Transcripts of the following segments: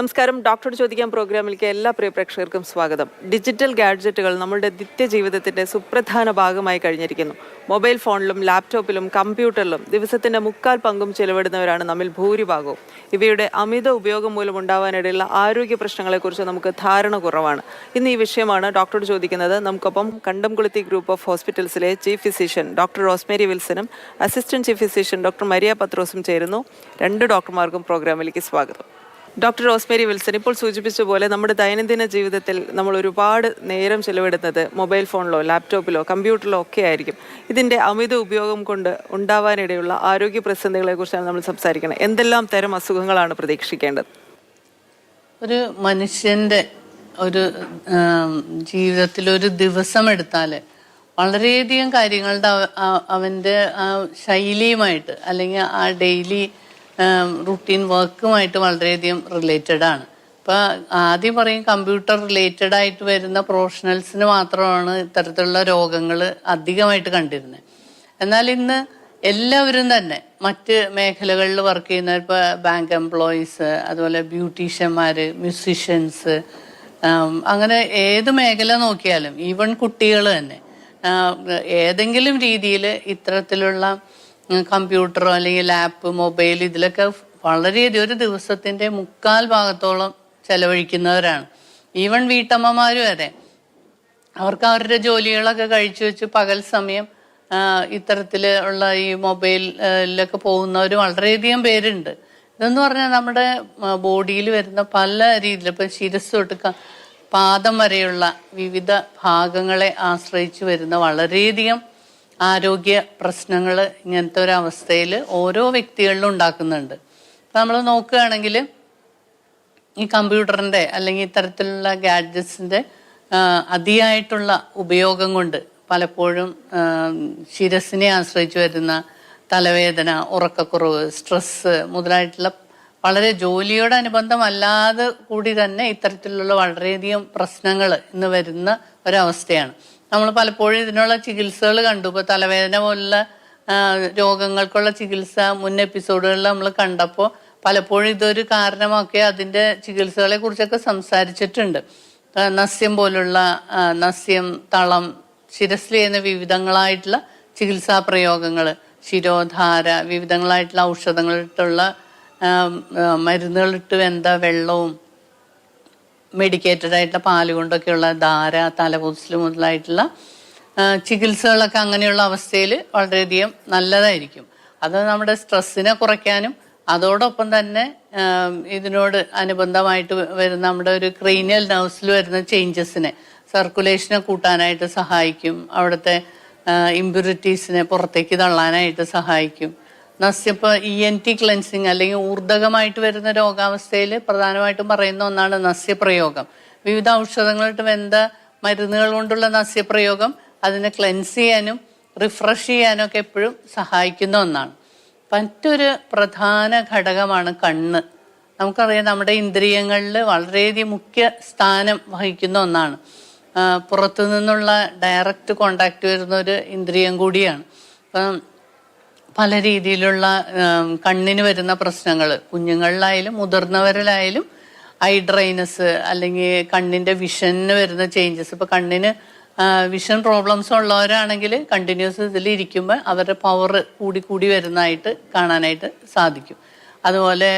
നമസ്കാരം. ഡോക്ടറോട് ചോദിക്കാൻ പ്രോഗ്രാമിലേക്ക് എല്ലാ പ്രിയ പ്രേക്ഷകർക്കും സ്വാഗതം. ഡിജിറ്റൽ ഗാഡ്ജറ്റുകൾ നമ്മുടെ നിത്യ ജീവിതത്തിന്റെ സുപ്രധാന ഭാഗമായി കഴിഞ്ഞിരിക്കുന്നു. മൊബൈൽ ഫോണിലും ലാപ്ടോപ്പിലും കമ്പ്യൂട്ടറിലും ദിവസത്തിന്റെ മുക്കാൽ പങ്കും ചെലവിടുന്നവരാണ് നമ്മിൽ ഭൂരിഭാഗവും. ഇവയുടെ അമിത ഉപയോഗം മൂലം ഉണ്ടാവാനിടയുള്ള ആരോഗ്യ പ്രശ്നങ്ങളെക്കുറിച്ച് നമുക്ക് ധാരണ കുറവാണ്. ഇന്ന് ഈ വിഷയമാണ് ഡോക്ടറോട് ചോദിക്കുന്നത്. നമുക്കൊപ്പം കണ്ടംകുളത്തി ഗ്രൂപ്പ് ഓഫ് ഹോസ്പിറ്റൽസിലെ chief physician doctor Rosemary വിൽസനും assistant chief physician doctor Maria പത്രോസും ചേരുന്നു. രണ്ട് ഡോക്ടർമാർക്കും പ്രോഗ്രാമിലേക്ക് സ്വാഗതം. ഡോക്ടർ റോസ്മേരി വിൽസൺ ഇപ്പോൾ സൂചിപ്പിച്ച പോലെ നമ്മുടെ ദൈനംദിന ജീവിതത്തിൽ നമ്മൾ ഒരുപാട് നേരം ചെലവിടുന്നത് മൊബൈൽ ഫോണിലോ ലാപ്ടോപ്പിലോ കമ്പ്യൂട്ടറിലോ ഒക്കെ ആയിരിക്കും. ഇതിന്റെ അമിത ഉപയോഗം കൊണ്ട് ഉണ്ടാവാനിടയുള്ള ആരോഗ്യ പ്രതിസന്ധികളെ കുറിച്ചാണ് നമ്മൾ സംസാരിക്കുന്നത്. എന്തെല്ലാം തരം അസുഖങ്ങളാണ് പ്രതീക്ഷിക്കേണ്ടത്? ഒരു മനുഷ്യന്റെ ഒരു ജീവിതത്തിൽ ഒരു ദിവസം എടുത്താൽ വളരെയധികം കാര്യങ്ങളുടെ അവന്റെ ശൈലിയുമായിട്ട് അല്ലെങ്കിൽ ആ ഡെയിലി റുട്ടീൻ വർക്കുമായിട്ട് വളരെയധികം റിലേറ്റഡ് ആണ്. ഇപ്പൊ ആദ്യം പറയും കമ്പ്യൂട്ടർ റിലേറ്റഡ് ആയിട്ട് വരുന്ന പ്രൊഫഷണൽസിന് മാത്രമാണ് ഇത്തരത്തിലുള്ള രോഗങ്ങൾ അധികമായിട്ട് കണ്ടിരുന്നത്. എന്നാൽ ഇന്ന് എല്ലാവരും തന്നെ മറ്റ് മേഖലകളിൽ വർക്ക് ചെയ്യുന്ന ഇപ്പോൾ ബാങ്ക് എംപ്ലോയീസ് അതുപോലെ ബ്യൂട്ടീഷ്യന്മാർ മ്യൂസിഷ്യൻസ് അങ്ങനെ ഏത് മേഖല നോക്കിയാലും ഈവൻ കുട്ടികൾ തന്നെ ഏതെങ്കിലും രീതിയിൽ ഇത്തരത്തിലുള്ള കമ്പ്യൂട്ടറോ അല്ലെങ്കിൽ ലാപ്പ് മൊബൈൽ ഇതിലൊക്കെ വളരെയധികം ഒരു ദിവസത്തിന്റെ മുക്കാൽ ഭാഗത്തോളം ചെലവഴിക്കുന്നവരാണ്. ഈവൺ വീട്ടമ്മമാരും അതെ. അവർക്ക് അവരുടെ ജോലികളൊക്കെ കഴിച്ചു വെച്ച് പകൽ സമയം ഇത്തരത്തിൽ ഉള്ള ഈ മൊബൈലിലൊക്കെ പോകുന്നവർ വളരെയധികം പേരുണ്ട്. ഇതെന്ന് പറഞ്ഞാൽ നമ്മുടെ ബോഡിയിൽ വരുന്ന പല രീതിയിൽ ഇപ്പം ശിരസ് തൊട്ട് പാദം വരെയുള്ള വിവിധ ഭാഗങ്ങളെ ആശ്രയിച്ച് വരുന്ന വളരെയധികം ആരോഗ്യ പ്രശ്നങ്ങൾ ഇങ്ങനത്തെ ഒരു അവസ്ഥയിൽ ഓരോ വ്യക്തികളിലും ഉണ്ടാക്കുന്നുണ്ട്. നമ്മൾ നോക്കുകയാണെങ്കിൽ ഈ കമ്പ്യൂട്ടറിന്റെ അല്ലെങ്കിൽ ഇത്തരത്തിലുള്ള ഗാഡ്ജറ്റ്സിന്റെ അതിയായിട്ടുള്ള ഉപയോഗം കൊണ്ട് പലപ്പോഴും ശിരസിനെ ആശ്രയിച്ച് വരുന്ന തലവേദന ഉറക്കക്കുറവ് സ്ട്രെസ്സ് മുതലായിട്ടുള്ള വളരെ ജോലിയോട് ജോലിയോടനുബന്ധമല്ലാതെ കൂടി തന്നെ ഇത്തരത്തിലുള്ള വളരെയധികം പ്രശ്നങ്ങൾ ഇന്ന് വരുന്ന ഒരവസ്ഥയാണ് നമ്മൾ പലപ്പോഴും ഇതിനുള്ള ചികിത്സകൾ കണ്ടു. ഇപ്പോൾ തലവേദന പോലുള്ള രോഗങ്ങൾക്കുള്ള ചികിത്സ മുൻ എപ്പിസോഡുകളിൽ നമ്മൾ കണ്ടപ്പോൾ പലപ്പോഴും ഇതൊരു കാരണമൊക്കെ അതിന്റെ ചികിത്സകളെ കുറിച്ചൊക്കെ സംസാരിച്ചിട്ടുണ്ട്. നസ്യം പോലുള്ള നസ്യം തളം ശിരസിൽ ചെയ്യുന്ന വിവിധങ്ങളായിട്ടുള്ള ചികിത്സാ പ്രയോഗങ്ങൾ ശിരോധാര വിവിധങ്ങളായിട്ടുള്ള ഔഷധങ്ങളിട്ടുള്ള മരുന്നുകളിട്ട് വെന്ത വെള്ളവും മെഡിക്കേറ്റഡ് ആയിട്ടുള്ള പാൽ കൊണ്ടൊക്കെയുള്ള ധാര തലപൊസിൽ മുതലായിട്ടുള്ള ചികിത്സകളൊക്കെ അങ്ങനെയുള്ള അവസ്ഥയിൽ വളരെയധികം നല്ലതായിരിക്കും. അത് നമ്മുടെ സ്ട്രെസ്സിനെ കുറയ്ക്കാനും അതോടൊപ്പം തന്നെ ഇതിനോട് അനുബന്ധമായിട്ട് വരുന്ന നമ്മുടെ ഒരു ക്രീനിയൽ നെർവ്സിൽ വരുന്ന ചേഞ്ചസിനെ സർക്കുലേഷനെ കൂട്ടാനായിട്ട് സഹായിക്കും. അവിടുത്തെ ഇമ്പ്യൂരിറ്റീസിനെ പുറത്തേക്ക് തള്ളാനായിട്ട് സഹായിക്കും. നസ്യം ഇപ്പോൾ ഇ എൻ ടി ക്ലെൻസിങ് അല്ലെങ്കിൽ ഊർദ്ധകമായിട്ട് വരുന്ന രോഗാവസ്ഥയിൽ പ്രധാനമായിട്ടും പറയുന്ന ഒന്നാണ് നസ്യപ്രയോഗം. വിവിധ ഔഷധങ്ങളിട്ട് വെന്ത മരുന്നുകൾ കൊണ്ടുള്ള നസ്യപ്രയോഗം അതിനെ ക്ലെൻസ് ചെയ്യാനും റിഫ്രഷ് ചെയ്യാനും ഒക്കെ എപ്പോഴും സഹായിക്കുന്ന ഒന്നാണ്. മറ്റൊരു പ്രധാന ഘടകമാണ് കണ്ണ്. നമുക്കറിയാം നമ്മുടെ ഇന്ദ്രിയങ്ങളിൽ വളരെയധികം മുഖ്യ സ്ഥാനം വഹിക്കുന്ന ഒന്നാണ്. പുറത്തു നിന്നുള്ള ഡയറക്റ്റ് കോണ്ടാക്ട് വരുന്ന ഒരു ഇന്ദ്രിയം കൂടിയാണ്. അപ്പം പല രീതിയിലുള്ള കണ്ണിന് വരുന്ന പ്രശ്നങ്ങൾ കുഞ്ഞുങ്ങളിലായാലും മുതിർന്നവരിലായാലും ഐ ഡ്രൈനസ് അല്ലെങ്കിൽ കണ്ണിന്റെ വിഷന് വരുന്ന ചേഞ്ചസ്. ഇപ്പൊ കണ്ണിന് വിഷൻ പ്രോബ്ലംസ് ഉള്ളവരാണെങ്കിൽ കണ്ടിന്യൂസ് ഇതിൽ ഇരിക്കുമ്പോൾ അവരുടെ പവർ കൂടി കൂടി വരുന്നതായിട്ട് കാണാനായിട്ട് സാധിക്കും. അതുപോലെ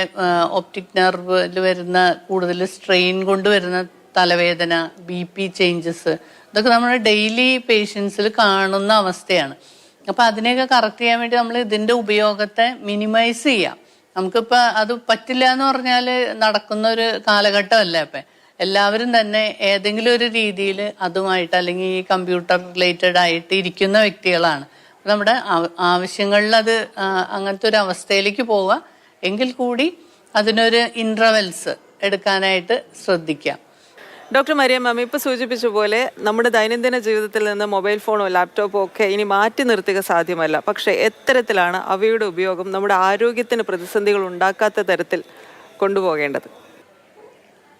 ഒപ്റ്റിക് നെർവിൽ വരുന്ന കൂടുതൽ സ്ട്രെയിൻ കൊണ്ട് വരുന്ന തലവേദന ബി പി ചേഞ്ചസ് ഇതൊക്കെ നമ്മുടെ ഡെയിലി പേഷ്യൻസിൽ കാണുന്ന അവസ്ഥയാണ്. അപ്പൊ അതിനെയൊക്കെ കറക്റ്റ് ചെയ്യാൻ വേണ്ടി നമ്മൾ ഇതിന്റെ ഉപയോഗത്തെ മിനിമൈസ് ചെയ്യാം. നമുക്കിപ്പോ അത് പറ്റില്ല എന്ന് പറഞ്ഞാൽ നടക്കുന്ന ഒരു കാലഘട്ടമല്ലേ അപ്പൊ? എല്ലാവരും തന്നെ ഏതെങ്കിലും ഒരു രീതിയിൽ അതുമായിട്ട് അല്ലെങ്കിൽ ഈ കമ്പ്യൂട്ടർ റിലേറ്റഡ് ആയിട്ട് ഇരിക്കുന്ന വ്യക്തികളാണ്. നമ്മുടെ ആവശ്യങ്ങളിൽ അത് അങ്ങനത്തെ ഒരു അവസ്ഥയിലേക്ക് പോവുക. എങ്കിൽ കൂടി അതിനൊരു ഇൻട്രവെൽസ് എടുക്കാനായിട്ട് ശ്രദ്ധിക്കാം. ഡോക്ടർ മരിയം മാം ഇപ്പോൾ സൂചിപ്പിച്ച പോലെ നമ്മുടെ ദൈനംദിന ജീവിതത്തിൽ നിന്ന് മൊബൈൽ ഫോണോ ലാപ്ടോപ്പോ ഒക്കെ ഇനി മാറ്റി നിർത്തുക സാധ്യമല്ല. പക്ഷേ എത്തരത്തിലാണ് അവയുടെ ഉപയോഗം നമ്മുടെ ആരോഗ്യത്തിന് പ്രതിസന്ധികൾ ഉണ്ടാക്കാത്ത തരത്തിൽ കൊണ്ടുപോകേണ്ടത്.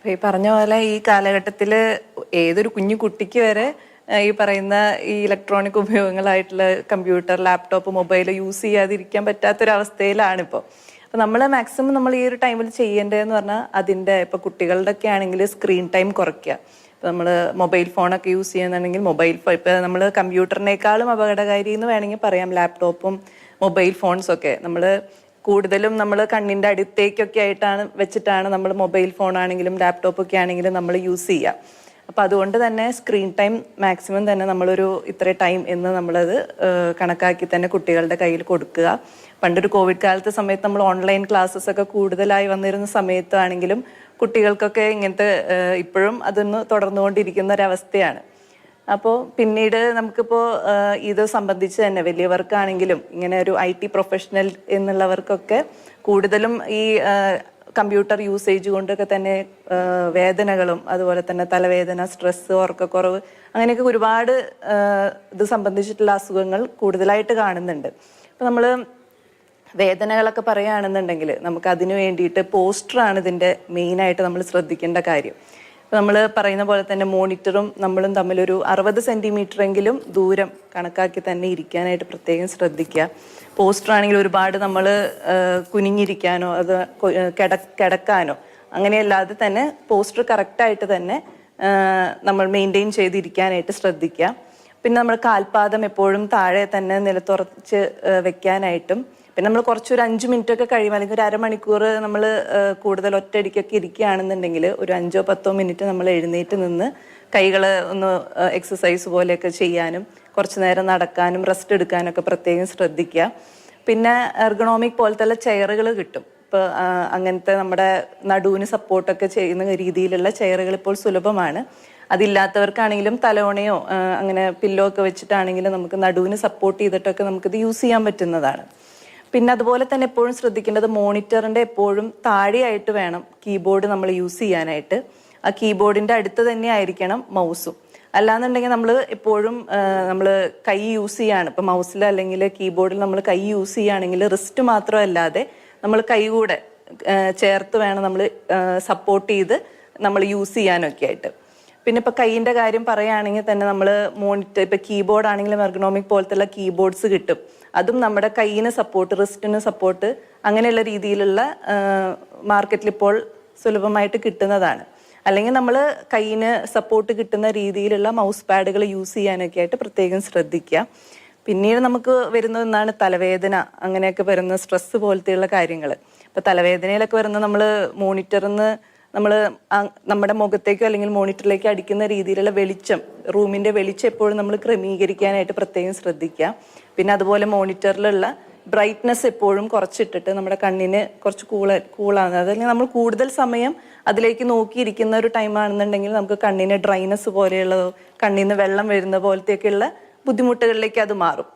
ഈ പറഞ്ഞ പോലെ ഈ കാലഘട്ടത്തിൽ ഏതൊരു കുഞ്ഞു കുട്ടിക്ക് വരെ ഈ പറയുന്ന ഈ ഇലക്ട്രോണിക് ഉപയോഗങ്ങളായിട്ടുള്ള കമ്പ്യൂട്ടർ ലാപ്ടോപ്പ് മൊബൈൽ യൂസ് ചെയ്യാതിരിക്കാൻ പറ്റാത്തൊരവസ്ഥയിലാണിപ്പോൾ അപ്പോൾ നമ്മൾ മാക്സിമം നമ്മൾ ഈ ഒരു ടൈമിൽ ചെയ്യേണ്ടതെന്ന് പറഞ്ഞാൽ അതിന്റെ ഇപ്പോൾ കുട്ടികളുടെ ഒക്കെ ആണെങ്കിൽ സ്ക്രീൻ ടൈം കുറയ്ക്കുക. ഇപ്പോൾ നമ്മൾ മൊബൈൽ ഫോണൊക്കെ യൂസ് ചെയ്യുന്നുണ്ടെങ്കിൽ മൊബൈൽ ഫോൺ ഇപ്പോൾ നമ്മൾ കമ്പ്യൂട്ടറിനേക്കാളും അപകടകാരി എന്ന് വേണമെങ്കിൽ പറയാം. ലാപ്ടോപ്പും മൊബൈൽ ഫോൺസൊക്കെ നമ്മൾ കൂടുതലും നമ്മൾ കണ്ണിന്റെ അടുത്തേക്കൊക്കെ ആയിട്ടാണ് വെച്ചിട്ടാണ് നമ്മൾ മൊബൈൽ ഫോൺ ആണെങ്കിലും ലാപ്ടോപ്പ് ഒക്കെ ആണെങ്കിലും നമ്മൾ യൂസ് ചെയ്യുക. അപ്പോൾ അതുകൊണ്ട് തന്നെ സ്ക്രീൻ ടൈം മാക്സിമം തന്നെ നമ്മളൊരു ഇത്ര ടൈം എന്ന് നമ്മളത് കണക്കാക്കി തന്നെ കുട്ടികളുടെ കയ്യിൽ കൊടുക്കുക. പണ്ടൊരു കോവിഡ് കാലത്തെ സമയത്ത് നമ്മൾ ഓൺലൈൻ ക്ലാസ്സസ് ഒക്കെ കൂടുതലായി വന്നിരുന്ന സമയത്താണെങ്കിലും കുട്ടികൾക്കൊക്കെ ഇങ്ങനത്തെ ഇപ്പോഴും അതൊന്ന് തുടർന്നുകൊണ്ടിരിക്കുന്ന ഒരവസ്ഥയാണ്. അപ്പോൾ പിന്നീട് നമുക്കിപ്പോൾ ഇത് സംബന്ധിച്ച് തന്നെ വലിയവർക്കാണെങ്കിലും ഇങ്ങനെ ഒരു ഐ ടി പ്രൊഫഷണൽ എന്നുള്ളവർക്കൊക്കെ കൂടുതലും ഈ കമ്പ്യൂട്ടർ യൂസേജ് കൊണ്ടൊക്കെ തന്നെ വേദനകളും അതുപോലെ തന്നെ തലവേദന സ്ട്രെസ് ഉറക്കക്കുറവ് അങ്ങനെയൊക്കെ ഒരുപാട് ഇത് സംബന്ധിച്ചിട്ടുള്ള അസുഖങ്ങൾ കൂടുതലായിട്ട് കാണുന്നുണ്ട്. അപ്പം നമ്മൾ വേദനകളൊക്കെ പറയുകയാണെന്നുണ്ടെങ്കിൽ നമുക്ക് അതിനു വേണ്ടിയിട്ട് പോസ്റ്ററാണ് ഇതിന്റെ മെയിനായിട്ട് നമ്മൾ ശ്രദ്ധിക്കേണ്ട കാര്യം. നമ്മൾ പറയുന്ന പോലെ തന്നെ മോണിറ്ററും നമ്മളും തമ്മിലൊരു അറുപത് സെന്റിമീറ്റർ എങ്കിലും ദൂരം കണക്കാക്കി തന്നെ ഇരിക്കാനായിട്ട് പ്രത്യേകം ശ്രദ്ധിക്കുക. പോസ്റ്റർ ആണെങ്കിൽ ഒരുപാട് നമ്മൾ കുനിഞ്ഞിരിക്കാനോ അത് കിട കിടക്കാനോ അങ്ങനെയല്ലാതെ തന്നെ പോസ്റ്റർ കറക്റ്റായിട്ട് തന്നെ നമ്മൾ മെയിന്റെയിൻ ചെയ്തിരിക്കാനായിട്ട് ശ്രദ്ധിക്കുക. പിന്നെ നമ്മൾ കാൽപാദം എപ്പോഴും താഴെ തന്നെ നിലത്തുറച്ച് വെക്കാനായിട്ടും പിന്നെ നമ്മൾ കുറച്ചൊരു അഞ്ച് മിനിറ്റ് ഒക്കെ കഴിയുമ്പോൾ അല്ലെങ്കിൽ ഒരു അരമണിക്കൂർ നമ്മൾ കൂടുതൽ ഒറ്റയടിക്കൊക്കെ ഇരിക്കുകയാണെന്നുണ്ടെങ്കിൽ ഒരു അഞ്ചോ പത്തോ മിനിറ്റ് നമ്മൾ എഴുന്നേറ്റ് നിന്ന് കൈകൾ ഒന്ന് എക്സസൈസ് പോലെയൊക്കെ ചെയ്യാനും കുറച്ച് നേരം നടക്കാനും റെസ്റ്റ് എടുക്കാനൊക്കെ പ്രത്യേകം ശ്രദ്ധിക്കുക. പിന്നെ എർഗണോമിക് പോലത്തെ ചെയറുകൾ കിട്ടും. ഇപ്പോൾ അങ്ങനത്തെ നമ്മുടെ നടുവിന് സപ്പോർട്ടൊക്കെ ചെയ്യുന്ന രീതിയിലുള്ള ചെയറുകൾ ഇപ്പോൾ സുലഭമാണ്. അതില്ലാത്തവർക്കാണെങ്കിലും തലോണയോ അങ്ങനെ പില്ലോ ഒക്കെ വെച്ചിട്ടാണെങ്കിലും നമുക്ക് നടുവിന് സപ്പോർട്ട് ചെയ്തിട്ടൊക്കെ നമുക്കിത് യൂസ് ചെയ്യാൻ പറ്റുന്നതാണ്. പിന്നെ അതുപോലെ തന്നെ എപ്പോഴും ശ്രദ്ധിക്കേണ്ടത് മോണിറ്ററിന്റെ എപ്പോഴും താഴെയായിട്ട് വേണം കീബോർഡ് നമ്മൾ യൂസ് ചെയ്യാനായിട്ട്. ആ കീബോർഡിന്റെ അടുത്ത് തന്നെ ആയിരിക്കണം മൗസും. അല്ലാന്നുണ്ടെങ്കിൽ നമ്മൾ എപ്പോഴും നമ്മൾ കൈ യൂസ് ചെയ്യാണ്. ഇപ്പം മൗസിൽ അല്ലെങ്കിൽ കീബോർഡിൽ നമ്മൾ കൈ യൂസ് ചെയ്യുകയാണെങ്കിൽ റിസ്റ്റ് മാത്രമല്ലാതെ നമ്മൾ കൈ കൂടെ ചേർത്ത് വേണം നമ്മൾ സപ്പോർട്ട് ചെയ്ത് നമ്മൾ യൂസ് ചെയ്യാനൊക്കെ ആയിട്ട്. പിന്നെ ഇപ്പൊ കൈയിന്റെ കാര്യം പറയുകയാണെങ്കിൽ തന്നെ നമ്മൾ മോണിറ്റർ ഇപ്പൊ കീബോർഡ് ആണെങ്കിലും എർഗണോമിക് പോലത്തെ കീബോർഡ്സ് കിട്ടും. അതും നമ്മുടെ കൈയിന് സപ്പോർട്ട് റിസ്റ്റിന് സപ്പോർട്ട് അങ്ങനെയുള്ള രീതിയിലുള്ള മാർക്കറ്റിൽ ഇപ്പോൾ സുലഭമായിട്ട് കിട്ടുന്നതാണ്. അല്ലെങ്കിൽ നമ്മൾ കൈയിന് സപ്പോർട്ട് കിട്ടുന്ന രീതിയിലുള്ള മൗസ് പാഡുകൾ യൂസ് ചെയ്യാനൊക്കെ ആയിട്ട് പ്രത്യേകം ശ്രദ്ധിക്കുക. പിന്നീട് നമുക്ക് വരുന്ന ഒന്നാണ് തലവേദന അങ്ങനെയൊക്കെ വരുന്ന സ്ട്രെസ് പോലത്തെയുള്ള കാര്യങ്ങൾ. ഇപ്പം തലവേദനയിലൊക്കെ വരുന്ന നമ്മൾ മോണിറ്ററിന്ന് നമ്മൾ നമ്മുടെ മുഖത്തേക്കോ അല്ലെങ്കിൽ മോണിറ്ററിലേക്കോ അടിക്കുന്ന രീതിയിലുള്ള വെളിച്ചം റൂമിന്റെ വെളിച്ചം എപ്പോഴും നമ്മൾ ക്രമീകരിക്കാനായിട്ട് പ്രത്യേകം ശ്രദ്ധിക്കുക. പിന്നെ അതുപോലെ മോണിറ്ററിലുള്ള ബ്രൈറ്റ്നെസ് എപ്പോഴും കുറച്ചിട്ടിട്ട് നമ്മുടെ കണ്ണിന് കുറച്ച് കൂള കൂളാണ്. അതല്ലെങ്കിൽ നമ്മൾ കൂടുതൽ സമയം അതിലേക്ക് നോക്കിയിരിക്കുന്ന ഒരു ടൈം ആണെന്നുണ്ടെങ്കിൽ നമുക്ക് കണ്ണിന് ഡ്രൈനസ് പോലെയുള്ളതോ കണ്ണിന് വെള്ളം വരുന്ന പോലത്തെയൊക്കെയുള്ള ബുദ്ധിമുട്ടുകളിലേക്ക് അത് മാറും.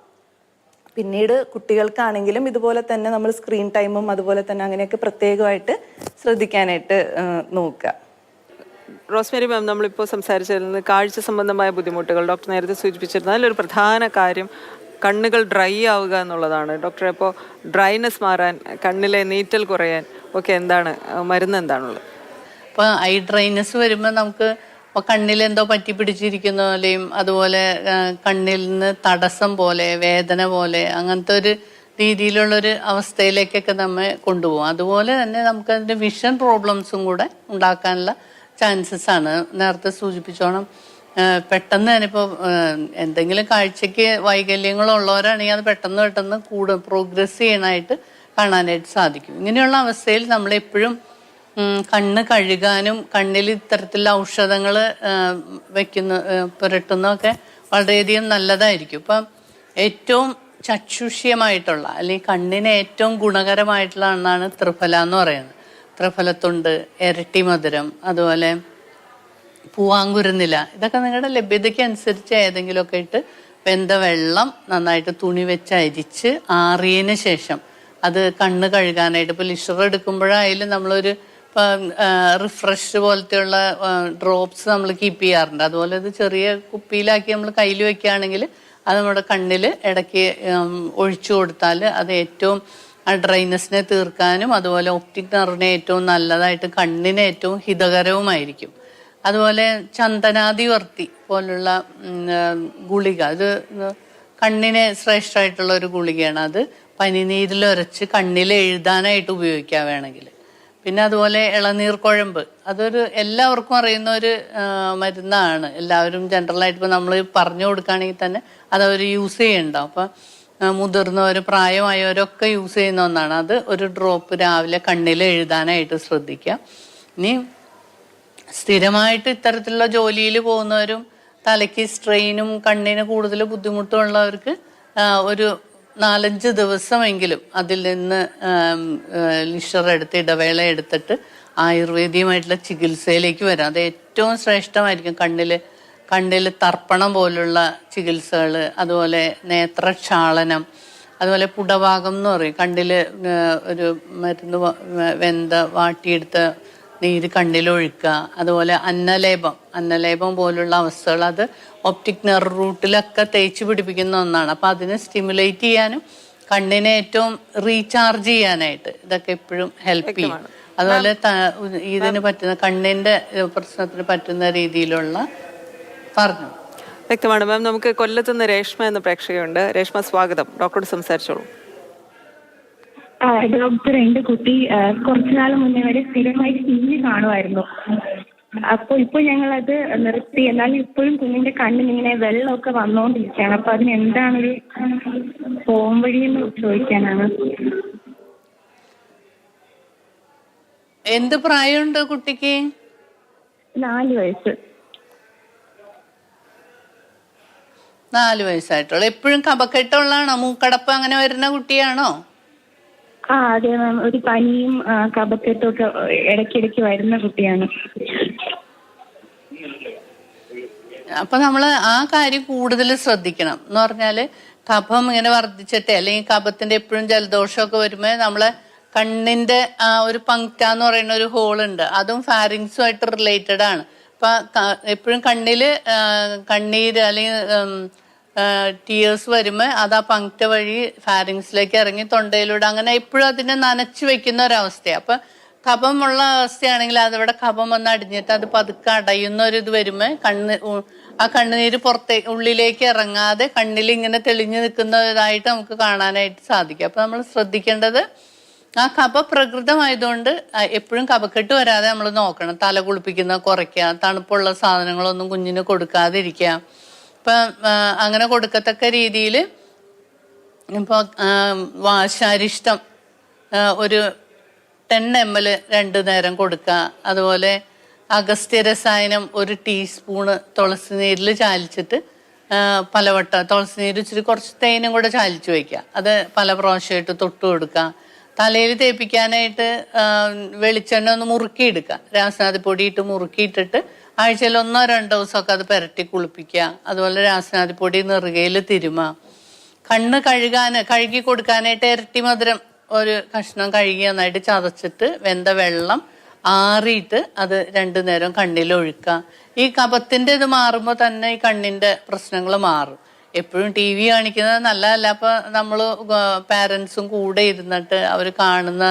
പിന്നീട് കുട്ടികൾക്കാണെങ്കിലും ഇതുപോലെ തന്നെ നമ്മൾ സ്ക്രീൻ ടൈമും അതുപോലെ തന്നെ അങ്ങനെയൊക്കെ പ്രത്യേകമായിട്ട് ശ്രദ്ധിക്കാനായിട്ട് നോക്കുക. റോസ്മേരി മാം നമ്മളിപ്പോൾ സംസാരിച്ചിരുന്നത് കാഴ്ച സംബന്ധമായ ബുദ്ധിമുട്ടുകൾ. ഡോക്ടർ നേരത്തെ സൂചിപ്പിച്ചിരുന്നു അതിലൊരു പ്രധാന കാര്യം കണ്ണുകൾ ഡ്രൈ ആവുക എന്നുള്ളതാണ്. ഡോക്ടർ ഇപ്പോൾ ഡ്രൈനെസ് മാറാൻ കണ്ണിലെ നീറ്റൽ കുറയാൻ ഒക്കെ എന്താണ് മരുന്ന് എന്താണുള്ളത്? ഇപ്പോൾ ഐ ഡ്രൈനെസ് വരുമ്പോൾ നമുക്ക് ഇപ്പൊ കണ്ണിൽ എന്തോ പറ്റി പിടിച്ചിരിക്കുന്ന പോലെയും അതുപോലെ കണ്ണിൽ നിന്ന് തടസ്സം പോലെ വേദന പോലെ അങ്ങനത്തെ ഒരു രീതിയിലുള്ള ഒരു അവസ്ഥയിലേക്കൊക്കെ നമ്മെ കൊണ്ടുപോകും. അതുപോലെ തന്നെ നമുക്ക് അതിന്റെ വിഷൻ പ്രോബ്ലംസും കൂടെ ഉണ്ടാക്കാനുള്ള ചാൻസസ് ആണ്. നേരത്തെ സൂചിപ്പിച്ചോണം പെട്ടെന്ന് തന്നെ ഇപ്പോൾ എന്തെങ്കിലും കാഴ്ചക്ക് വൈകല്യങ്ങളുള്ളവരാണെങ്കിൽ അത് പെട്ടെന്ന് പെട്ടെന്ന് കൂടും പ്രോഗ്രസ് ചെയ്യാനായിട്ട് കാണാനായിട്ട് സാധിക്കും. ഇങ്ങനെയുള്ള അവസ്ഥയിൽ ഉം, കണ്ണ് കഴുകാനും കണ്ണിൽ ഇത്തരത്തിലുള്ള ഔഷധങ്ങൾ വെക്കുന്ന ഏഹ്, പുരട്ടുന്നതൊക്കെ വളരെയധികം നല്ലതായിരിക്കും. ഇപ്പം ഏറ്റവും ചക്ഷുഷ്യമായിട്ടുള്ള അല്ലെങ്കിൽ കണ്ണിന് ഏറ്റവും ഗുണകരമായിട്ടുള്ള ഒന്നാണ് ത്രിഫല എന്ന് പറയുന്നത്. ത്രിഫലത്തുണ്ട് ഇരട്ടി മധുരം അതുപോലെ പൂവാങ്കുരുന്നില. ഇതൊക്കെ നിങ്ങളുടെ ലഭ്യതയ്ക്ക് അനുസരിച്ച് ഏതെങ്കിലുമൊക്കെ ഇട്ട് വെന്ത വെള്ളം നന്നായിട്ട് തുണി വെച്ച് അരിച്ച് ആറിയതിന് ശേഷം അത് കണ്ണ് കഴുകാനായിട്ട്. ഇപ്പോൾ ലിഷർ എടുക്കുമ്പോഴായാലും നമ്മളൊരു റിഫ്രഷ് പോലത്തെയുള്ള ഡ്രോപ്സ് നമ്മൾ കീപ്പ് ചെയ്യാറുണ്ട്. അതുപോലെ ഇത് ചെറിയ കുപ്പിയിലാക്കി നമ്മൾ കയ്യിൽ വെക്കുകയാണെങ്കിൽ അത് നമ്മുടെ കണ്ണിൽ ഇടയ്ക്ക് ഒഴിച്ചു കൊടുത്താൽ അത് ഏറ്റവും ആ ഡ്രൈനസിനെ തീർക്കാനും അതുപോലെ ഒപ്റ്റിക് നെറിനെ ഏറ്റവും നല്ലതായിട്ട് കണ്ണിന് ഏറ്റവും ഹിതകരവുമായിരിക്കും. അതുപോലെ ചന്ദനാദിവർത്തി പോലുള്ള ഗുളിക. അത് കണ്ണിന് ശ്രേഷ്ഠമായിട്ടുള്ള ഒരു ഗുളികയാണ്. അത് പനിനീരിൽ ഉരച്ച് കണ്ണിൽ എഴുതാനായിട്ട് ഉപയോഗിക്കാം വേണമെങ്കിൽ. പിന്നെ അതുപോലെ ഇളനീർ കുഴമ്പ്. അതൊരു എല്ലാവർക്കും അറിയുന്ന ഒരു മരുന്നാണ്. എല്ലാവരും ജനറലായിട്ട് ഇപ്പോൾ നമ്മൾ പറഞ്ഞു കൊടുക്കുകയാണെങ്കിൽ തന്നെ അതവർ യൂസ് ചെയ്യുന്നുണ്ടാവും അപ്പം മുതിർന്നവർ പ്രായമായവരൊക്കെ യൂസ് ചെയ്യുന്ന ഒന്നാണ്. അത് ഒരു ഡ്രോപ്പ് രാവിലെ കണ്ണിൽ എഴുതാനായിട്ട് ശ്രദ്ധിക്കുക. ഇനി സ്ഥിരമായിട്ട് ഇത്തരത്തിലുള്ള ജോലിയിൽ പോകുന്നവരും തലയ്ക്ക് സ്ട്രെയിനും കണ്ണിന് കൂടുതൽ ബുദ്ധിമുട്ടും ഉള്ളവർക്ക് ഒരു നാലഞ്ച് ദിവസമെങ്കിലും അതിൽ നിന്ന് ലിഷർ എടുത്ത് ഇടവേള എടുത്തിട്ട് ആയുർവേദിയുമായിട്ടുള്ള ചികിത്സയിലേക്ക് വരാം. അത് ഏറ്റവും ശ്രേഷ്ഠമായിരിക്കും. കണ്ണിൽ കണ്ണിൽ തർപ്പണം പോലുള്ള ചികിത്സകൾ അതുപോലെ നേത്രക്ഷാളനം അതുപോലെ പുടഭാഗം എന്ന് പറയും. കണ്ണിൽ ഒരു മരുന്ന് വെന്ത വാട്ടിയെടുത്ത നീര് കണ്ണിലൊഴിക്കുക. അതുപോലെ അന്നലേപം. അന്നലേപം പോലുള്ള അവസ്ഥകൾ അത് ഒപ്റ്റിക് നെർ റൂട്ടിലൊക്കെ തേച്ച് പിടിപ്പിക്കുന്ന ഒന്നാണ്. അപ്പം അതിനെ സ്റ്റിമുലേറ്റ് ചെയ്യാനും കണ്ണിനെ ഏറ്റവും റീചാർജ് ചെയ്യാനായിട്ട് ഇതൊക്കെ എപ്പോഴും ഹെൽപ്പ് ചെയ്യും. അതുപോലെ ഇതിന് പറ്റുന്ന കണ്ണിന്റെ പ്രശ്നത്തിന് പറ്റുന്ന രീതിയിലുള്ള പറഞ്ഞു. വ്യക്തമാണ്. മാം നമുക്ക് കൊല്ലത്തുനിന്ന് രേഷ്മ എന്ന പ്രേക്ഷകയുണ്ട്. രേഷ്മ സ്വാഗതം. ഡോക്ടറോട് സംസാരിച്ചോളൂ. ഡോക്ടർ എന്റെ കുട്ടി കുറച്ചു നാൾ മുന്നേ വരെ സ്ഥിരമായി ടി വി കാണുമായിരുന്നു. അപ്പൊ ഇപ്പൊ ഞങ്ങളത് നിർത്തി. എന്നാലും ഇപ്പോഴും കുഞ്ഞിന്റെ കണ്ണിന് ഇങ്ങനെ വെള്ളമൊക്കെ വന്നുകൊണ്ടിരിക്കുകയാണ് അപ്പൊ അതിന് എന്താണൊരു പോം വഴിയെന്ന് ചോദിക്കാനാണ്. എന്ത് പ്രായമുണ്ട് കുട്ടിക്ക്? നാല് വയസ്സ്. നാല് വയസ്സായിട്ടുള്ളൂ. എപ്പോഴും കപക്കെട്ടുള്ളതാണോ മൂക്കടപ്പ് അങ്ങനെ വരുന്ന കുട്ടിയാണോ? ആ അതെ മാം ഒരു പനിയും ആ, കഫക്കെട്ടും ഒക്കെ ഇടയ്ക്കിടയ്ക്ക് വരുന്ന കുട്ടിയാണ്. അപ്പൊ നമ്മൾ ആ കാര്യം കൂടുതൽ ശ്രദ്ധിക്കണം. എന്ന് പറഞ്ഞാൽ കഫം ഇങ്ങനെ വർദ്ധിച്ചിട്ട് അല്ലെങ്കിൽ കഫത്തിന്റെ എപ്പോഴും ജലദോഷമൊക്കെ വരുമ്പോൾ നമ്മളെ കണ്ണിന്റെ ആ ഒരു പങ്ക്ത എന്ന് പറയുന്ന ഒരു ഹോൾ ഉണ്ട്. അതും ഫാരിങ്സുമായിട്ട് റിലേറ്റഡ് ആണ്. അപ്പൊ എപ്പോഴും കണ്ണിൽ കണ്ണീര് അല്ലെങ്കിൽ ടീയേഴ്സ് വരുമ്പോൾ അത് ആ പങ്ക്ത വഴി ഫാരിങ്സിലേക്ക് ഇറങ്ങി തൊണ്ടയിലൂടെ അങ്ങനെ എപ്പോഴും അതിനെ നനച്ചു വെക്കുന്ന ഒരവസ്ഥയാണ് അപ്പൊ കഫമുള്ള അവസ്ഥയാണെങ്കിൽ അതവിടെ കഫം വന്ന് അടിഞ്ഞിട്ട് അത് പതുക്കെ അടയുന്ന ഒരു ഇത് വരുമ്പോൾ കണ്ണ് ആ കണ്ണുനീര് പുറത്തേ ഉള്ളിലേക്ക് ഇറങ്ങാതെ കണ്ണിൽ ഇങ്ങനെ തെളിഞ്ഞു നിൽക്കുന്നതായിട്ട് നമുക്ക് കാണാനായിട്ട് സാധിക്കും. അപ്പൊ നമ്മൾ ശ്രദ്ധിക്കേണ്ടത് ആ കഫ പ്രകൃതമായതുകൊണ്ട് എപ്പോഴും കഫക്കെട്ട് വരാതെ നമ്മൾ നോക്കണം. തല കുളിപ്പിക്കുന്ന കുറയ്ക്കുക തണുപ്പുള്ള സാധനങ്ങളൊന്നും കുഞ്ഞിന് കൊടുക്കാതിരിക്കുക. ഇപ്പം അങ്ങനെ കൊടുക്കത്തക്ക രീതിയിൽ ഇപ്പോൾ വാശാരിഷ്ടം ഒരു ടെൻ എം എൽ രണ്ട് നേരം കൊടുക്കുക അതുപോലെ അഗസ്ത്യ രസായനം ഒരു ടീസ്പൂണ് തുളസി നീരിൽ ചാലിച്ചിട്ട് പലവട്ടം തുളസി നീര് ഇച്ചിരി കുറച്ച് തേനും കൂടെ ചാലിച്ചു വയ്ക്കുക അത് പല പ്രാവശ്യമായിട്ട് തൊട്ട് കൊടുക്കുക തലയിൽ തേപ്പിക്കാനായിട്ട് വെളിച്ചെണ്ണ ഒന്ന് മുറുക്കിയെടുക്കുക രാസനാഥിപ്പൊടി ഇട്ട് മുറുക്കിയിട്ടിട്ട് ആഴ്ചയിൽ ഒന്നോ രണ്ടോ ദിവസമൊക്കെ അത് പുരട്ടി കുളിപ്പിക്കുക. അതുപോലെ രാസനാദിപ്പൊടി പൊടി നെറുകയിൽ തിരുമ. കണ്ണ് കഴുകാൻ കഴുകി കൊടുക്കാനായിട്ട് ഇരട്ടി മധുരം ഒരു കഷ്ണം കഴുകി നന്നായിട്ട് ചതച്ചിട്ട് വെന്ത വെള്ളം ആറിയിട്ട് അത് രണ്ടു നേരം കണ്ണിൽ ഒഴുക്കുക. ഈ കപത്തിന്റെ ഇത് മാറുമ്പോൾ തന്നെ ഈ കണ്ണിന്റെ പ്രശ്നങ്ങൾ മാറും. എപ്പോഴും ടി വി കാണിക്കുന്നത് നല്ലതല്ല. അപ്പൊ നമ്മൾ പാരൻസും കൂടെ ഇരുന്നിട്ട് അവർ കാണുന്ന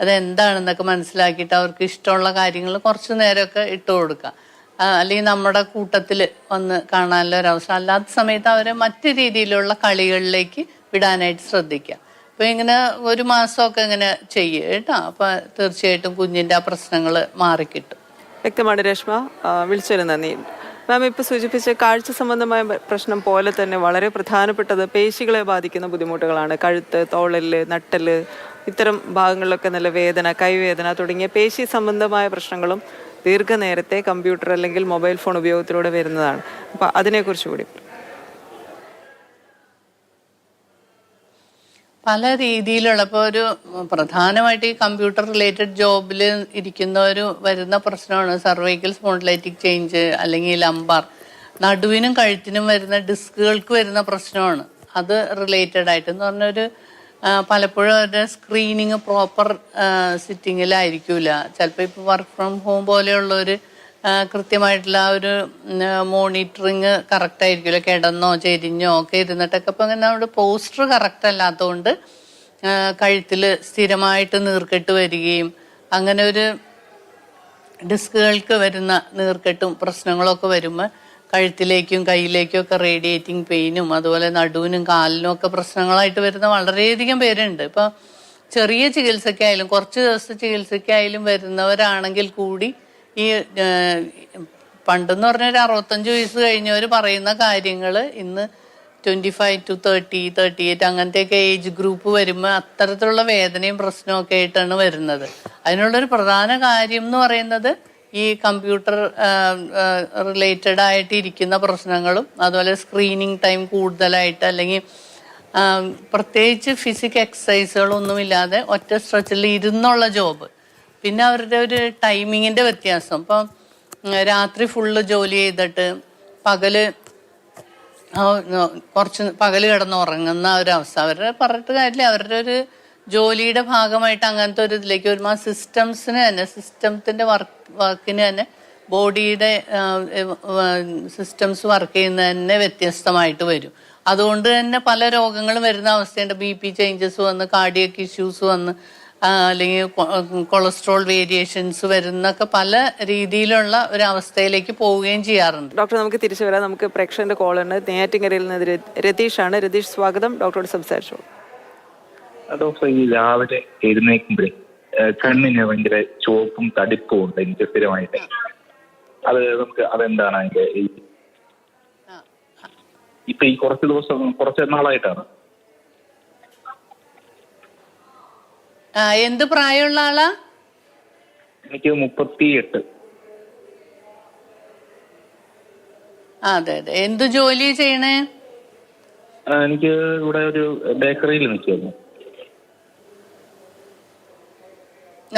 അത് എന്താണെന്നൊക്കെ മനസ്സിലാക്കിയിട്ട് അവർക്ക് ഇഷ്ടമുള്ള കാര്യങ്ങൾ കുറച്ച് നേരമൊക്കെ ഇട്ട് കൊടുക്കുക. അല്ലെങ്കിൽ നമ്മുടെ കൂട്ടത്തിൽ വന്ന് കാണാനുള്ള ഒരു അവസരം. അല്ലാത്ത സമയത്ത് അവരെ മറ്റു രീതിയിലുള്ള കളികളിലേക്ക് വിടാനായിട്ട് ശ്രദ്ധിക്കുക. അപ്പൊ ഇങ്ങനെ ഒരു മാസമൊക്കെ ഇങ്ങനെ ചെയ്യുക കേട്ടോ. അപ്പൊ തീർച്ചയായിട്ടും കുഞ്ഞിന്റെ ആ പ്രശ്നങ്ങൾ മാറിക്കിട്ടും. വ്യക്തമാണ് രേഷ്മ. വിളിച്ചൊരു നന്ദി. മാം ഇപ്പോൾ സൂചിപ്പിച്ച കാഴ്ച സംബന്ധമായ പ്രശ്നം പോലെ തന്നെ വളരെ പ്രധാനപ്പെട്ടത് പേശികളെ ബാധിക്കുന്ന ബുദ്ധിമുട്ടുകളാണ്. കഴുത്ത് തോളൽ നട്ടൽ ഇത്തരം ഭാഗങ്ങളിലൊക്കെ നല്ല വേദന കൈവേദന തുടങ്ങിയ പേശി സംബന്ധമായ പ്രശ്നങ്ങളും ദീർഘനേരത്തെ കമ്പ്യൂട്ടർ അല്ലെങ്കിൽ മൊബൈൽ ഫോൺ ഉപയോഗത്തിലൂടെ വരുന്നതാണ്. അപ്പോൾ അതിനെക്കുറിച്ച് കൂടി. പല രീതിയിലുള്ള ഇപ്പോൾ ഒരു പ്രധാനമായിട്ട് ഈ കമ്പ്യൂട്ടർ റിലേറ്റഡ് ജോബിൽ ഇരിക്കുന്ന ഒരു വരുന്ന പ്രശ്നമാണ് സർവൈക്കൽ സ്പോണ്ടിലൈറ്റിക് ചേഞ്ച് അല്ലെങ്കിൽ ലംബാർ നടുവിനും കഴുത്തിനും വരുന്ന ഡിസ്കുകൾക്ക് വരുന്ന പ്രശ്നമാണ്. അത് റിലേറ്റഡ് ആയിട്ട് എന്ന് പറഞ്ഞൊരു പലപ്പോഴും അവരുടെ സ്ക്രീനിങ് പ്രോപ്പർ സിറ്റിങ്ങിലായിരിക്കില്ല ചിലപ്പോൾ ഇപ്പോൾ വർക്ക് ഫ്രം ഹോം പോലെയുള്ള ഒരു കൃത്യമായിട്ടുള്ള ആ ഒരു മോണിറ്ററിങ് കറക്റ്റ് ആയിരിക്കില്ല കിടന്നോ ചെരിഞ്ഞോ ഒക്കെ ഇരുന്നിട്ടൊക്കെ. ഇപ്പം ഇങ്ങനെ നമ്മുടെ പോസ്റ്റർ കറക്റ്റ് അല്ലാത്തതുകൊണ്ട് കഴുത്തിൽ സ്ഥിരമായിട്ട് നീർക്കെട്ട് വരികയും അങ്ങനെ ഒരു ഡിസ്കുകൾക്ക് വരുന്ന നീർക്കെട്ടും പ്രശ്നങ്ങളൊക്കെ വരുമ്പോൾ കഴുത്തിലേക്കും കയ്യിലേക്കും ഒക്കെ റേഡിയേറ്റിംഗ് പെയിനും അതുപോലെ നടുവിനും കാലിനും ഒക്കെ പ്രശ്നങ്ങളായിട്ട് വരുന്ന വളരെയധികം പേരുണ്ട്. ഇപ്പം ചെറിയ ചികിത്സയ്ക്കായാലും കുറച്ച് ദിവസത്തെ ചികിത്സയ്ക്കായാലും വരുന്നവരാണെങ്കിൽ കൂടി ഈ പണ്ടെന്ന് പറഞ്ഞ ഒരു അറുപത്തഞ്ച് വയസ്സ് കഴിഞ്ഞവർ പറയുന്ന കാര്യങ്ങൾ ഇന്ന് twenty five to thirty thirty eight അങ്ങനത്തെയൊക്കെ ഏജ് ഗ്രൂപ്പ് വരുമ്പോൾ അത്തരത്തിലുള്ള വേദനയും പ്രശ്നവും ഒക്കെ ആയിട്ടാണ് വരുന്നത്. അതിനുള്ളൊരു പ്രധാന കാര്യം എന്ന് പറയുന്നത് ഈ കമ്പ്യൂട്ടർ റിലേറ്റഡ് ആയിട്ട് ഇരിക്കുന്ന പ്രശ്നങ്ങളും അതുപോലെ സ്ക്രീനിങ് ടൈം കൂടുതലായിട്ട് അല്ലെങ്കിൽ പ്രത്യേകിച്ച് ഫിസിക് എക്സസൈസുകളൊന്നുമില്ലാതെ ഒറ്റ സ്ട്രെച്ചിൽ ഇരുന്നുള്ള ജോബ്. പിന്നെ അവരുടെ ഒരു ടൈമിങ്ങിന്റെ വ്യത്യാസം. ഇപ്പം രാത്രി ഫുള്ള് ജോലി ചെയ്തിട്ട് പകൽ കുറച്ച് പകൽ കിടന്ന് ഉറങ്ങുന്ന ഒരു അവസ്ഥ. അവരുടെ പറഞ്ഞിട്ട് കാര്യമില്ല. അവരുടെ ഒരു ജോലിയുടെ ഭാഗമായിട്ട് അങ്ങനത്തെ ഒരു ഇതിലേക്ക് വരുമ്പോൾ ആ സിസ്റ്റംസിന് തന്നെ സിസ്റ്റത്തിന്റെ വർക്ക് വർക്കിന് തന്നെ ബോഡിയുടെ സിസ്റ്റംസ് വർക്ക് ചെയ്യുന്ന തന്നെ വ്യത്യസ്തമായിട്ട് വരും. അതുകൊണ്ട് തന്നെ പല രോഗങ്ങളും വരുന്ന അവസ്ഥയുണ്ട്. ബി പി ചേഞ്ചസ് വന്ന് കാർഡിയക് ഇഷ്യൂസ് വന്ന് അല്ലെങ്കിൽ കൊളസ്ട്രോൾ വേരിയേഷൻസ് വരുന്നൊക്കെ പല രീതിയിലുള്ള ഒരു അവസ്ഥയിലേക്ക് പോവുകയും ചെയ്യാറുണ്ട്. ഡോക്ടർ നമുക്ക് തിരിച്ചു വരാം. നമുക്ക് പ്രേക്ഷകന്റെ കോളുണ്ട് നേറ്റിങ്ങരയിൽ നിന്ന് രതീഷ് ആണ്. രതീഷ് സ്വാഗതം. ഡോക്ടറോട് സംസാരിച്ചു ഡോക്ടർ ഈ രാവിലെ എഴുന്നേൽക്കുമ്പോഴേ കണ്ണിന് ഭയങ്കര ചുവപ്പും തടിപ്പും ഉണ്ട് എനിക്ക് സ്ഥിരമായിട്ട്. അത് നമുക്ക് അതെന്താണ് അതിന്റെ ഈ ഇപ്പൊ ഈ കുറച്ച് ദിവസം കുറച്ച് നാളായിട്ടാണ്. എന്ത് പ്രായമുള്ള ആളാ? എനിക്ക് മുപ്പത്തി എട്ട് അതെ അതെ. എന്ത് ജോലി ചെയ്യണേ? എനിക്ക് ഇവിടെ ഒരു ബേക്കറിയിൽ നിൽക്കുന്നു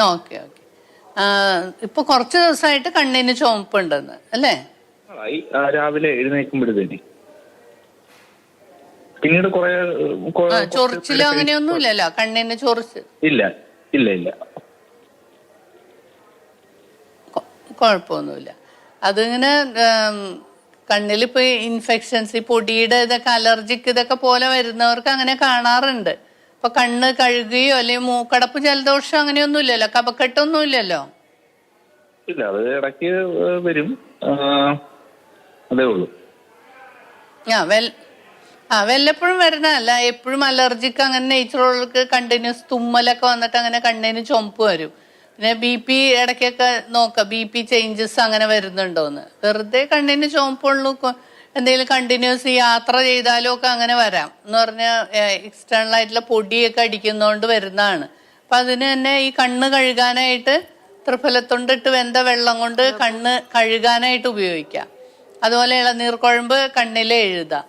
ഓക്കെ ഓക്കെ. ഇപ്പൊ കുറച്ച് ദിവസമായിട്ട് കണ്ണിന് ചുമപ്പുണ്ടെന്ന് അല്ലേ? ആയി ആ, രാവിലെ എഴുന്നേൽക്കുമ്പോഴത്തേന്. പിന്നീട് കുറെ ആ ചൊറിച്ചിലോ അങ്ങനെയൊന്നും ഇല്ലല്ലോ കണ്ണിന് ചൊറിച്ച് ഇല്ല ഇല്ല ഇല്ല. കൊ- കുഴപ്പമൊന്നുമില്ല. അതിങ്ങനെ കണ്ണിൽ ഇപ്പൊ ഇൻഫെക്ഷൻസ് ഈ പൊടിയുടെ ഇതൊക്കെ അലർജിക്ക് ഇതൊക്കെ പോലെ വരുന്നവർക്ക് അങ്ങനെ കാണാറുണ്ട്. ഇപ്പൊ കണ്ണ് കഴുകുകയോ അല്ലെങ്കിൽ മൂക്കടപ്പ് ജലദോഷം അങ്ങനെയൊന്നും ഇല്ലല്ലോ കപക്കെട്ടൊന്നും ഇല്ലല്ലോ ഇല്ല അത് ഇടയ്ക്ക് വരും. ആ, അതേ ഉള്ളൂ. ആ വെൽ ആ വല്ലപ്പോഴും വരണല്ല എപ്പോഴും അലർജിക്ക് അങ്ങനെ നെയ്ച്ചറുകൾക്ക് കണ്ടിന്യൂസ് തുമ്മലൊക്കെ വന്നിട്ട് അങ്ങനെ കണ്ണിന് ചൊമ്പ് വരും. പിന്നെ ബി പി ഇടയ്ക്കൊക്കെ നോക്കാം. ബി പി ചേഞ്ചസ് അങ്ങനെ വരുന്നുണ്ടോന്ന്. വെറുതെ കണ്ണിന് ചുമപ്പുള്ളൂ എന്തെങ്കിലും കണ്ടിന്യൂസ് യാത്ര ചെയ്താലും ഒക്കെ അങ്ങനെ വരാം. എന്ന് പറഞ്ഞാൽ എക്സ്റ്റേണൽ ആയിട്ടുള്ള പൊടിയൊക്കെ അടിക്കുന്നതുകൊണ്ട് വരുന്നതാണ്. അപ്പൊ അതിന് തന്നെ ഈ കണ്ണ് കഴുകാനായിട്ട് ത്രിഫലത്തൊണ്ടിട്ട് വെന്ത വെള്ളം കൊണ്ട് കണ്ണ് കഴുകാനായിട്ട് ഉപയോഗിക്കാം. അതുപോലെ ഇളനീർ കുഴമ്പ് കണ്ണിലെ എഴുതാം.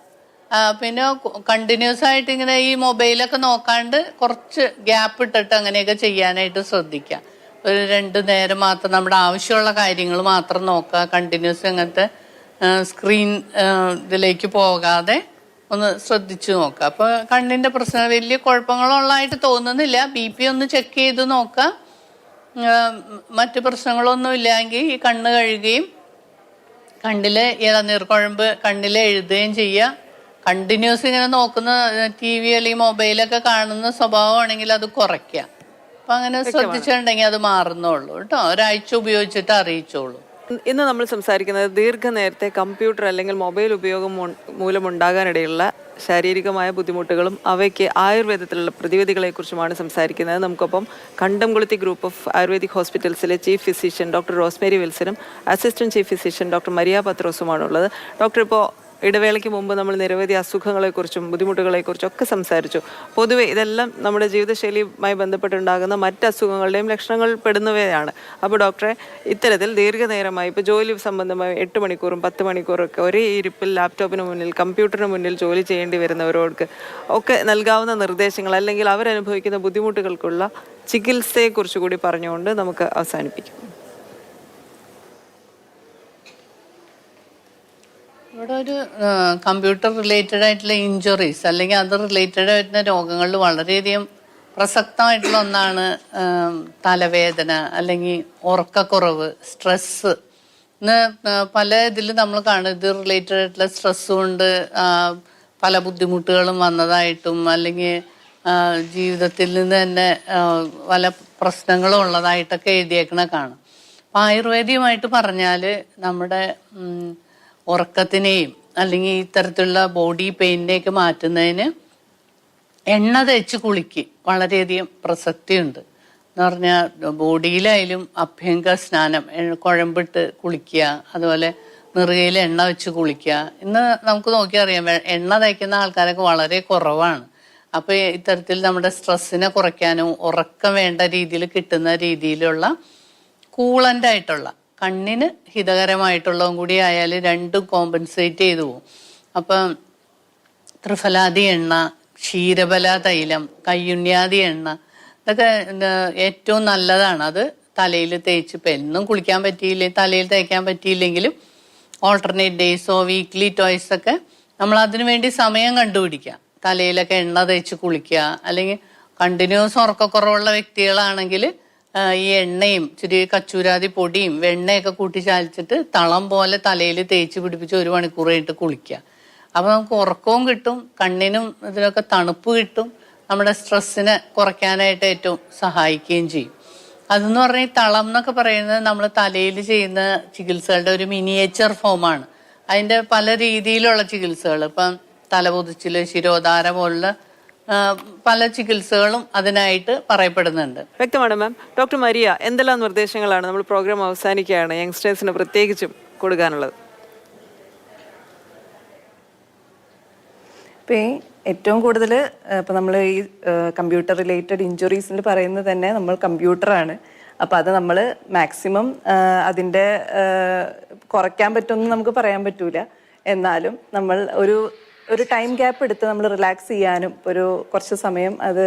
പിന്നെ കണ്ടിന്യൂസ് ആയിട്ട് ഇങ്ങനെ ഈ മൊബൈലൊക്കെ നോക്കാണ്ട് കുറച്ച് ഗ്യാപ്പ് ഇട്ടിട്ട് അങ്ങനെയൊക്കെ ചെയ്യാനായിട്ട് ശ്രദ്ധിക്കാം. ഒരു രണ്ട് നേരം മാത്രം നമ്മുടെ ആവശ്യമുള്ള കാര്യങ്ങൾ മാത്രം നോക്കുക കണ്ടിന്യൂസ് അങ്ങനത്തെ സ്ക്രീൻ ഇതിലേക്ക് പോകാതെ ഒന്ന് ശ്രദ്ധിച്ചു നോക്കുക. അപ്പോൾ കണ്ണിന്റെ പ്രശ്നം വലിയ കുഴപ്പങ്ങളുള്ളതായിട്ട് തോന്നുന്നില്ല. ബി പി ഒന്ന് ചെക്ക് ചെയ്ത് നോക്കുക. മറ്റ് പ്രശ്നങ്ങളൊന്നും ഇല്ലെങ്കിൽ ഈ കണ്ണ് കഴുകുകയും കണ്ണിൽ ഇളനീർ കുഴമ്പ് കണ്ണിൽ എഴുതുകയും ചെയ്യുക. കണ്ടിന്യൂസ് ഇങ്ങനെ നോക്കുന്ന ടി വി അല്ലെങ്കിൽ മൊബൈലൊക്കെ കാണുന്ന സ്വഭാവമാണെങ്കിൽ അത് കുറയ്ക്കുക. അപ്പൊ അങ്ങനെ ശ്രദ്ധിച്ചിട്ടുണ്ടെങ്കിൽ അത് മാറുന്നുള്ളൂ കേട്ടോ. ഒരാഴ്ച ഉപയോഗിച്ചിട്ട് അറിയിച്ചോളൂ. ഇന്ന് നമ്മൾ സംസാരിക്കുന്നത് ദീർഘനേരത്തെ കമ്പ്യൂട്ടർ അല്ലെങ്കിൽ മൊബൈൽ ഉപയോഗം മൂലമുണ്ടാകാനിടയുള്ള ശാരീരികമായ ബുദ്ധിമുട്ടുകളും അവയ്ക്ക് ആയുർവേദത്തിലുള്ള പ്രതിവിധികളെ പ്രതിവിധികളെക്കുറിച്ചുമാണ് സംസാരിക്കുന്നത്. നമുക്കൊപ്പം കണ്ടംകുളത്തി ഗ്രൂപ്പ് ഓഫ് ആയുർവേദിക് ഹോസ്പിറ്റൽസിലെ chief physician doctor Rosemary വിൽസനും assistant chief physician doctor Maria പത്രോസുമാണുള്ളത് doctor ഇപ്പോൾ ഇടവേളയ്ക്ക് മുമ്പ് നമ്മൾ നിരവധി അസുഖങ്ങളെക്കുറിച്ചും ബുദ്ധിമുട്ടുകളെക്കുറിച്ചും ഒക്കെ സംസാരിച്ചു. പൊതുവെ ഇതെല്ലാം നമ്മുടെ ജീവിതശൈലിയുമായി ബന്ധപ്പെട്ടുണ്ടാകുന്ന മറ്റ് അസുഖങ്ങളുടെയും ലക്ഷണങ്ങൾ പെടുന്നവയാണ്. അപ്പോൾ ഡോക്ടറെ ഇത്തരത്തിൽ ദീർഘനേരമായി ഇപ്പോൾ ജോലി സംബന്ധമായി എട്ട് മണിക്കൂറും പത്ത് മണിക്കൂറും ഒക്കെ ഒരേ ഇരിപ്പിൽ ലാപ്ടോപ്പിന് മുന്നിൽ കമ്പ്യൂട്ടറിന് മുന്നിൽ ജോലി ചെയ്യേണ്ടി വരുന്നവരോർക്ക് ഒക്കെ നൽകാവുന്ന നിർദ്ദേശങ്ങൾ അല്ലെങ്കിൽ അവരനുഭവിക്കുന്ന ബുദ്ധിമുട്ടുകൾക്കുള്ള ചികിത്സയെക്കുറിച്ച് കൂടി പറഞ്ഞുകൊണ്ട് നമുക്ക് അവസാനിപ്പിക്കാം. ഇവിടെ ഒരു കമ്പ്യൂട്ടർ റിലേറ്റഡ് ആയിട്ടുള്ള ഇഞ്ചുറീസ് അല്ലെങ്കിൽ അത് റിലേറ്റഡ് ആയിട്ടുള്ള രോഗങ്ങളിൽ വളരെയധികം പ്രസക്തമായിട്ടുള്ള ഒന്നാണ് തലവേദന അല്ലെങ്കിൽ ഉറക്കക്കുറവ് സ്ട്രെസ്സ് ഇന്ന് പല ഇതിൽ നമ്മൾ കാണും ഇത് റിലേറ്റഡ് ആയിട്ടുള്ള സ്ട്രെസ് കൊണ്ട് പല ബുദ്ധിമുട്ടുകളും വന്നതായിട്ടും അല്ലെങ്കിൽ ജീവിതത്തിൽ നിന്ന് തന്നെ പല പ്രശ്നങ്ങളും ഉള്ളതായിട്ടൊക്കെ എഴുതിയേക്കണ കാണും. അപ്പം പറഞ്ഞാൽ നമ്മുടെ ഉറക്കത്തിനെയും അല്ലെങ്കിൽ ഇത്തരത്തിലുള്ള ബോഡി പെയിനിനെയൊക്കെ മാറ്റുന്നതിന് എണ്ണ തേച്ച് കുളിക്ക് വളരെയധികം പ്രസക്തിയുണ്ട്. എന്ന് പറഞ്ഞാൽ ബോഡിയിലായാലും അഭ്യങ്ക സ്നാനം കുഴമ്പിട്ട് കുളിക്കുക അതുപോലെ നെറുകയിൽ എണ്ണ വെച്ച് കുളിക്കുക. ഇന്ന് നമുക്ക് നോക്കിയറിയാം എണ്ണ തേക്കുന്ന ആൾക്കാരൊക്കെ വളരെ കുറവാണ്. അപ്പോൾ ഇത്തരത്തിൽ നമ്മുടെ സ്ട്രെസ്സിനെ കുറയ്ക്കാനും ഉറക്കം വേണ്ട രീതിയിൽ കിട്ടുന്ന രീതിയിലുള്ള കൂളന്റ് ആയിട്ടുള്ള കണ്ണിന് ഹിതകരമായിട്ടുള്ളതും കൂടി ആയാൽ രണ്ടും കോമ്പൻസേറ്റ് ചെയ്തു പോകും അപ്പം ത്രിഫലാദി എണ്ണ ക്ഷീരബല തൈലം കയ്യുണ്യാദി എണ്ണ ഇതൊക്കെ ഏറ്റവും നല്ലതാണ്. അത് തലയിൽ തേച്ച് ഇപ്പം എന്നും കുളിക്കാൻ പറ്റിയില്ല തലയിൽ തേക്കാൻ പറ്റിയില്ലെങ്കിലും ഓൾട്ടർനേറ്റ് ഡേയ്സോ വീക്ക്ലി ടോയ്സ് ഒക്കെ നമ്മൾ അതിനു വേണ്ടി സമയം കണ്ടുപിടിക്കുക. തലയിലൊക്കെ എണ്ണ തേച്ച് കുളിക്കുക. അല്ലെങ്കിൽ കണ്ടിന്യൂസ് ഉറക്കക്കുറവുള്ള വ്യക്തികളാണെങ്കിൽ ഈ എണ്ണയും ഇച്ചിരി കച്ചൂരാതി പൊടിയും വെണ്ണയൊക്കെ കൂട്ടി ചാലിച്ചിട്ട് തളം പോലെ തലയിൽ തേച്ച് പിടിപ്പിച്ച് ഒരു മണിക്കൂർ കഴിഞ്ഞിട്ട് കുളിക്കുക. അപ്പോൾ നമുക്ക് ഉറക്കവും കിട്ടും കണ്ണിനും ഇതിനൊക്കെ തണുപ്പ് കിട്ടും നമ്മുടെ സ്ട്രെസ്സിനെ കുറയ്ക്കാനായിട്ട് ഏറ്റവും സഹായിക്കുകയും ചെയ്യും. അതെന്ന് പറഞ്ഞാൽ ഈ തളം എന്നൊക്കെ പറയുന്നത് നമ്മൾ തലയിൽ ചെയ്യുന്ന ചികിത്സകളുടെ ഒരു മിനിയേച്ചർ ഫോമാണ് അതിന്റെ പല രീതിയിലുള്ള ചികിത്സകൾ. ഇപ്പം തലപൊതിച്ചിൽ ശിരോധാര പോലുള്ള പല ചികിത്സകളും അതിനായിട്ട് പറയപ്പെടുന്നുണ്ട്. വ്യക്തമാണ് മാം ഡോക്ടർ മരിയ എന്തെല്ലാം നിർദ്ദേശങ്ങളാണ് നമ്മൾ പ്രോഗ്രാം അവസാനിക്കുകയാണ് യങ്സ്റ്റേഴ്സിന് പ്രത്യേകിച്ചും കൊടുക്കാനുള്ളത്? ഇപ്പം ഏറ്റവും കൂടുതൽ ഇപ്പം നമ്മൾ ഈ കമ്പ്യൂട്ടർ റിലേറ്റഡ് ഇഞ്ചുറീസിൽ പറയുന്നത് തന്നെ നമ്മൾ കമ്പ്യൂട്ടറാണ് അപ്പോൾ അത് നമ്മൾ മാക്സിമം അതിന്റെ കുറയ്ക്കാൻ പറ്റുമെന്ന് നമുക്ക് പറയാൻ പറ്റൂല. എന്നാലും നമ്മൾ ഒരു ഒരു ടൈം ഗ്യാപ്പ് എടുത്ത് നമ്മൾ റിലാക്സ് ചെയ്യാനും ഒരു കുറച്ച് സമയം അത്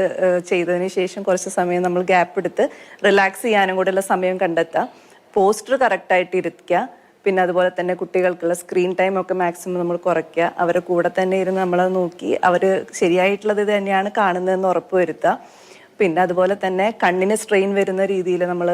ചെയ്തതിന് ശേഷം കുറച്ച് സമയം നമ്മൾ ഗ്യാപ്പ് എടുത്ത് റിലാക്സ് ചെയ്യാനും കൂടെയുള്ള സമയം കണ്ടെത്താം പോസ്റ്റർ കറക്റ്റായിട്ട് ഇരിക്കുക. പിന്നെ അതുപോലെ തന്നെ കുട്ടികൾക്കുള്ള സ്ക്രീൻ ടൈം ഒക്കെ മാക്സിമം നമ്മൾ കുറയ്ക്കുക. അവരെ കൂടെ തന്നെ ഇരുന്ന് നമ്മളത് നോക്കി അവർ ശരിയായിട്ടുള്ളത് തന്നെയാണ് കാണുന്നതെന്ന് ഉറപ്പ് വരുത്തുക. പിന്നെ അതുപോലെ തന്നെ കണ്ണിന് സ്ട്രെയിൻ വരുന്ന രീതിയിൽ നമ്മൾ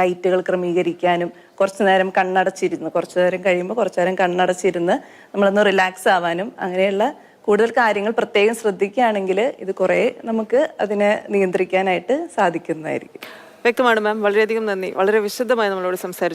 ലൈറ്റുകൾ ക്രമീകരിക്കാനും കുറച്ച് നേരം കണ്ണടച്ചിരുന്ന്. കുറച്ചു നേരം കഴിയുമ്പോൾ കുറച്ചു നേരം കണ്ണടച്ചിരുന്ന് നമ്മളൊന്ന് റിലാക്സ് ആവാനും അങ്ങനെയുള്ള കൂടുതൽ കാര്യങ്ങൾ പ്രത്യേകം ശ്രദ്ധിക്കുകയാണെങ്കിൽ ഇത് കുറേ നമുക്ക് അതിനെ നിയന്ത്രിക്കാനായിട്ട് സാധിക്കുന്നതായിരിക്കും. വ്യക്തമാണ് മാം. വളരെയധികം നന്ദി. വളരെ വിശദമായി നമ്മളോട് സംസാരിച്ചു.